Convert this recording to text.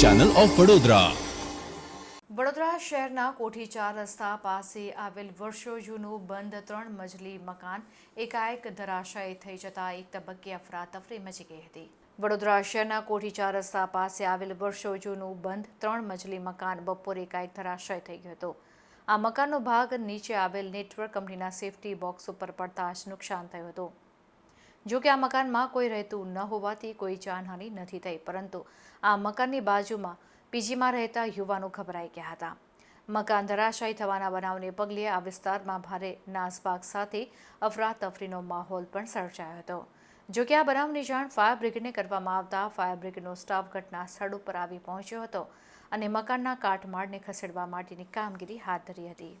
Channel of Vadodara Vadodara શહેરના કોઠી ચાર રસ્તા પાસે આવેલ વર્ષો જૂનું બંધ ત્રણ મજલી મકાન એકાએક ધરાશાયી થઈ જતા એક તબક્કે અફરાતફરી મચી ગઈ હતી. વડોદરા શહેરના કોઠી ચાર રસ્તા પાસે આવેલ વર્ષો જૂનું બંધ ત્રણ મજલી મકાન બપોરે એકાએક ધરાશાયી થઈ ગયો હતો. આ મકાનનો ભાગ નીચે આવેલ નેટવર્ક કંપનીના સેફટી બોક્સ ઉપર પડતા જ નુકસાન થયું હતું. જો કે આ મકાનમાં કોઈ રહેતું ન હોવાથી કોઈ જાનહાનિ નથી થઈ, પરંતુ આ મકાનની બાજુમાં પીજીમાં રહેતા યુવાનો ગભરાઈ ગયા હતા. મકાન ધરાશાયી થવાના બનાવને પગલે આ વિસ્તારમાં ભારે નાસભાગ સાથે અફરાતફરીનો માહોલ પણ સર્જાયો હતો. જો કે આ બનાવની જાણ ફાયર બ્રિગેડને કરવામાં આવતા ફાયર બ્રિગેડનો સ્ટાફ ઘટના સ્થળ ઉપર આવી પહોંચ્યો હતો અને મકાનના કાટમાળને ખસેડવા માટેની કામગીરી હાથ ધરી હતી.